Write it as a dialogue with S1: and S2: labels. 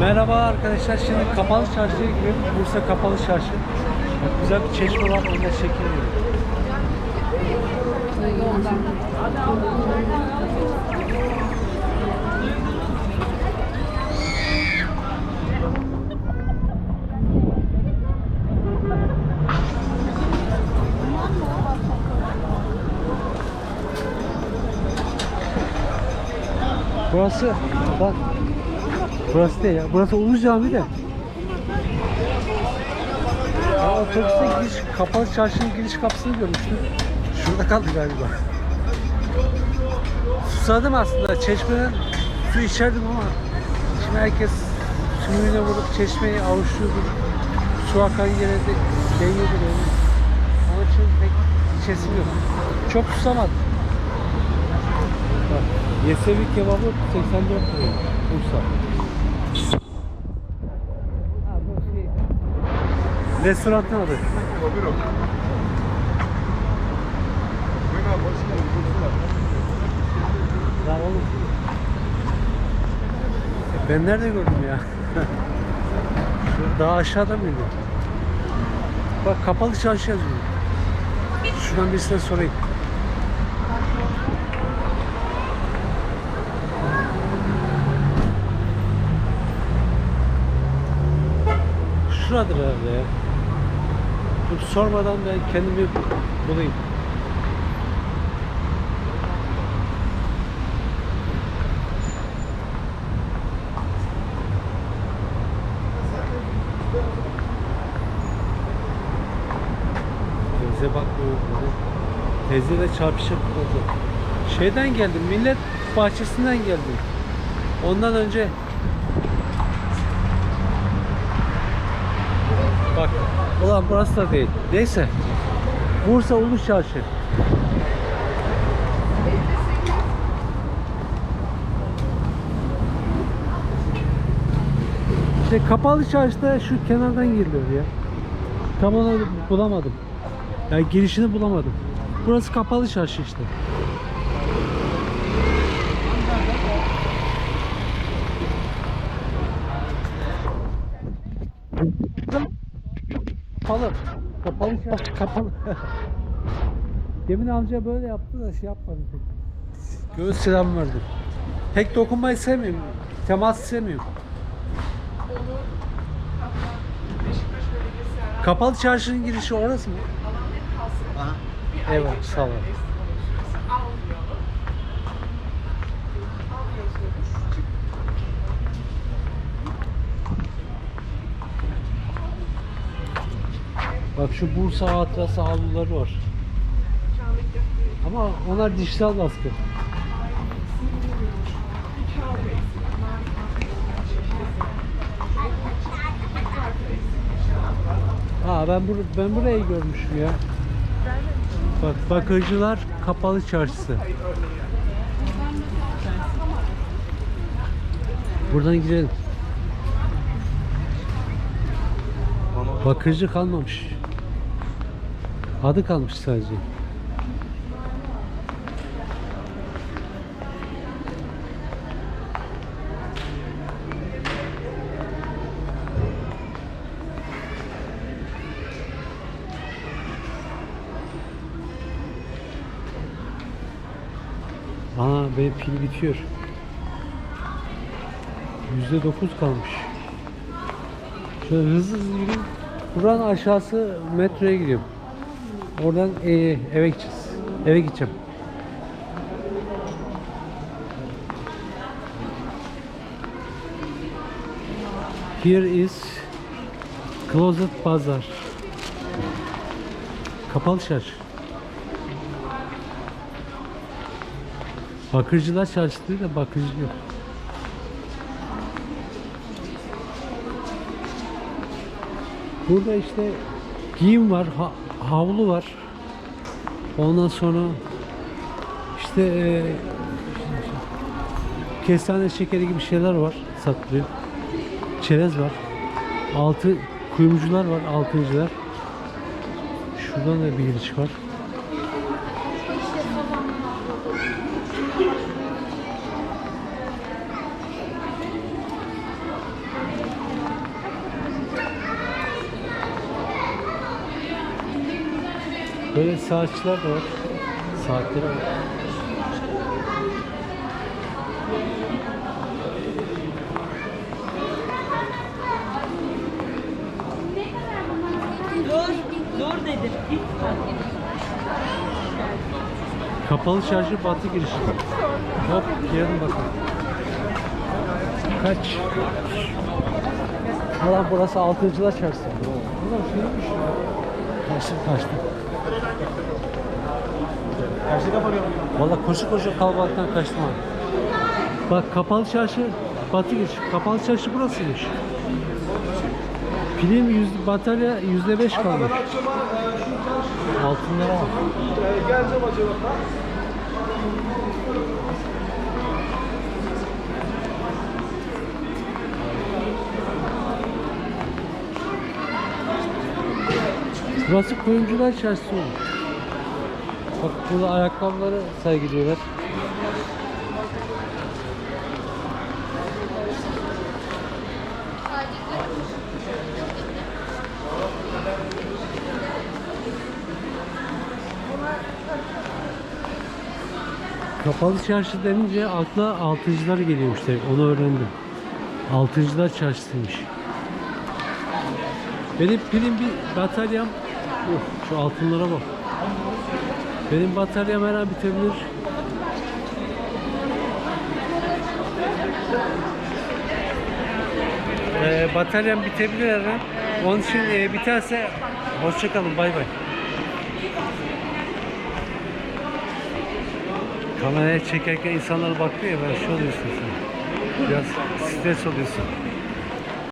S1: Merhaba arkadaşlar. Şimdi kapalı çarşıya gidiyoruz. Bursa kapalı çarşı. Güzel bir çeşme var. Onda çekiliyor. Burası bak. Burası değil ya. Burası Ulu Cami de. Ya otobüste giriş, kapalı çarşının giriş kapısını görmüştüm. Şurada kaldı galiba. Susadım aslında. Çeşmeden su içerdim ama şimdi herkes sümüğüne vurup çeşmeyi avuçluyordur. Su akan yere de değiyordur yani. Onun için pek içesim yok. Çok susamadım. Bak, Yesevi kebabı 84 lira. Bursa. Ha, bu şey. Restoranın adı. Ya Ben nerede gördüm ya? Daha aşağıda mıydı? Bak kapalı çarşı yazıyor. Şuradan birisine sorayım. Şuradır herhalde ya. Sormadan ben kendimi bulayım. Teyze bak böyle. Teyzeyle çarpışıp oldu. Şeyden geldim, millet bahçesinden geldim. Ondan önce Bak, ulan burası da değil. Neyse. Bursa Ulu Çarşı. İşte kapalı çarşıda şu kenardan giriliyor ya. Tam onu bulamadım. Yani girişini bulamadım. Burası kapalı çarşı işte. Kapalı. Kapalı çarşı kapalı. Demin amca böyle yaptı da şey yapmadı pek. Göğüs selam verdi. Pek dokunmayı sevmiyorum. Temas sevmiyorum. Kapalı çarşının girişi orası mı? Evet, sağ ol. Bak şu Bursa hatırası havluları var. Ama onlar dijital baskı. Ha ben bur ben burayı görmüşüm ya. Bak bakıcılar kapalı çarşısı. Buradan girelim. Bakıcı kalmamış. Adı kalmış sadece. Aa benim pil bitiyor. Yüzde dokuz kalmış. Şöyle hızlı hızlı yürüyeyim. Buranın aşağısı metroya gidiyorum. Oradan e, eve gideceğiz. Eve gideceğim. Here is Closet Bazaar. Kapalı çarşı. Bakırcılar çarşı değil de bakırcı yok. Burada işte giyim var, ha- havlu var. Ondan sonra işte e, kestane şekeri gibi şeyler var satılıyor. Çerez var. Altı kuyumcular var, altıncılar. Şuradan da bir giriş var. Böyle saatçiler de var. Saatleri var.
S2: Dur, dur dedim.
S1: Kapalı çarşı batı girişi. Hop gelin bakın. Kaç? Ulan burası Altıncılar Çarşısı. Ulan şuymuş ya. Kaçtım kaçtım.
S3: Karşı kapanıyor.
S1: Valla koşu koşu kalabalıktan kaçtım abi. Bak kapalı çarşı batı giriş. Kapalı çarşı burasıymış. Pilim yüz, batarya yüzde beş kalmış.
S3: E,
S1: Altınlara bak.
S3: e, geleceğim acaba.
S1: Burası kuyumcular çarşısı olmuş. Bak burada ayakkabıları sergiliyorlar. Kapalı çarşı denince akla altıncılar geliyormuş tabii. Onu öğrendim. Altıncılar çarşısıymış. Benim pilim bir bataryam Of, şu altınlara bak. Benim bataryam her an bitebilir. Ee, bataryam bitebilir her an. Onun için e, biterse hoşçakalın bay bay. Kameraya çekerken insanlar bakıyor ya ben şey oluyorsun sen. Biraz stres oluyorsun.